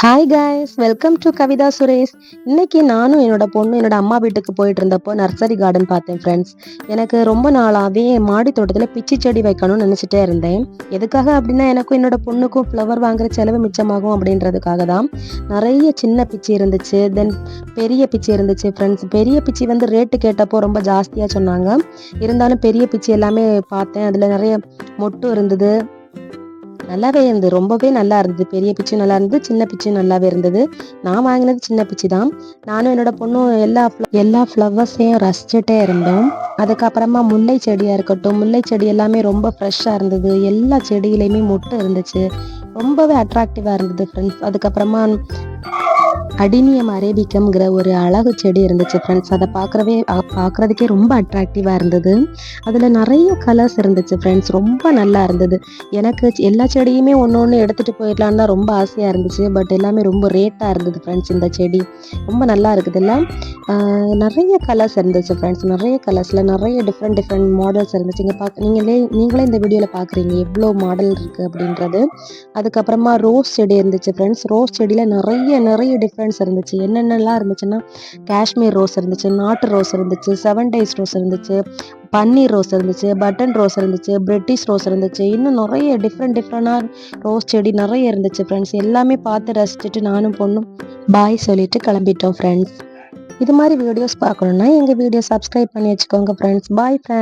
Hi guys welcome to Kavitha Suresh இன்னைக்கு நானும் என்னோட பொண்ணு என்னோட அம்மா வீட்டுக்கு போயிட்டு இருந்தப்போ நர்சரி கார்டன் பார்த்தேன் ஃப்ரெண்ட்ஸ் எனக்கு ரொம்ப நாளாகவே மாடி தோட்டத்தில் பிச்சி செடி வைக்கணும்னு நினச்சிட்டே இருந்தேன். எதுக்காக அப்படின்னா எனக்கும் என்னோட பொண்ணுக்கும் ஃப்ளவர் வாங்குற செலவு மிச்சமாகும் அப்படின்றதுக்காக தான். நிறைய சின்ன பிச்சி இருந்துச்சு தென் பெரிய பிச்சி இருந்துச்சு ஃப்ரெண்ட்ஸ் பெரிய பிச்சி வந்து ரேட்டு கேட்டப்போ ரொம்ப ஜாஸ்தியாக சொன்னாங்க. இருந்தாலும் பெரிய பிச்சி எல்லாமே பார்த்தேன். அதில் நிறைய மொட்டும் இருந்தது. நல்லாவே இருந்தது. ரொம்பவே நல்லா இருந்தது. பெரிய பிச்சும் நல்லா இருந்தது. சின்ன பிச்சும் நல்லாவே இருந்தது. நான் வாங்கினது சின்ன பிச்சு தான். நானும் என்னோட பொண்ணும் எல்லா எல்லா ஃப்ளவர்ஸையும் ரசிச்சுட்டே இருந்தோம். அதுக்கப்புறமா முல்லை செடியாக இருக்கட்டும் முல்லை செடி எல்லாமே ரொம்ப ஃப்ரெஷ்ஷாக இருந்தது. எல்லா செடியிலையுமே முட்டை இருந்துச்சு. ரொம்பவே அட்ராக்டிவாக இருந்தது ஃப்ரெண்ட்ஸ் அதுக்கப்புறமா அடினியம் அரேபிக்கம்ங்கிற ஒரு அழகு செடி இருந்துச்சு ஃப்ரெண்ட்ஸ் அதை பார்க்குறவே பார்க்குறதுக்கே ரொம்ப அட்ராக்டிவாக இருந்தது. அதில் நிறைய கலர்ஸ் இருந்துச்சு ஃப்ரெண்ட்ஸ் ரொம்ப நல்லா இருந்தது. எனக்கு எல்லா செடியுமே ஒன்று ஒன்று எடுத்துகிட்டு போயிடலான்னு தான் ரொம்ப ஆசையாக இருந்துச்சு. பட் எல்லாமே ரொம்ப ரேட்டாக இருந்தது ஃப்ரெண்ட்ஸ் இந்த செடி. ரொம்ப நல்லா இருக்குதுல்ல நிறைய கலர்ஸ் இருந்துச்சு ஃப்ரெண்ட்ஸ் நிறைய கலர்ஸில் நிறைய டிஃப்ரெண்ட் டிஃப்ரெண்ட் மாடல்ஸ் இருந்துச்சு. இங்கே பார்க்க நீங்களே நீங்களே இந்த வீடியோவில் பார்க்குறீங்க எவ்வளோ மாடல் இருக்குது அப்படின்றது. அதுக்கப்புறமா ரோஸ் செடி இருந்துச்சு ஃப்ரெண்ட்ஸ் ரோஸ் செடியில் நிறைய நிறைய டிஃப்ரெண்ட் டிஃப்ரென்ஸ் இருந்துச்சு என்னென்னலாம் இருந்துச்சுன்னா காஷ்மீர் ரோஸ் இருந்துச்சு நாட்டு ரோஸ் இருந்துச்சு செவன் டேஸ் ரோஸ் இருந்துச்சு பன்னீர் ரோஸ் இருந்துச்சு பட்டன் ரோஸ் இருந்துச்சு பிரிட்டிஷ் ரோஸ் இருந்துச்சு இன்னும் நிறைய டிஃப்ரெண்ட் டிஃப்ரெண்டாக ரோஸ் செடி நிறைய இருந்துச்சு ஃப்ரெண்ட்ஸ் எல்லாமே பார்த்து ரசிச்சுட்டு நானும் பொண்ணும் பாய் சொல்லிட்டு கிளம்பிட்டோம் ஃப்ரெண்ட்ஸ் இது மாதிரி வீடியோஸ் பார்க்கணுன்னா எங்கள் வீடியோ சப்ஸ்கிரைப் பண்ணி வச்சுக்கோங்க ஃப்ரெண்ட்ஸ் பாய் ஃப்ரெண்ட்ஸ்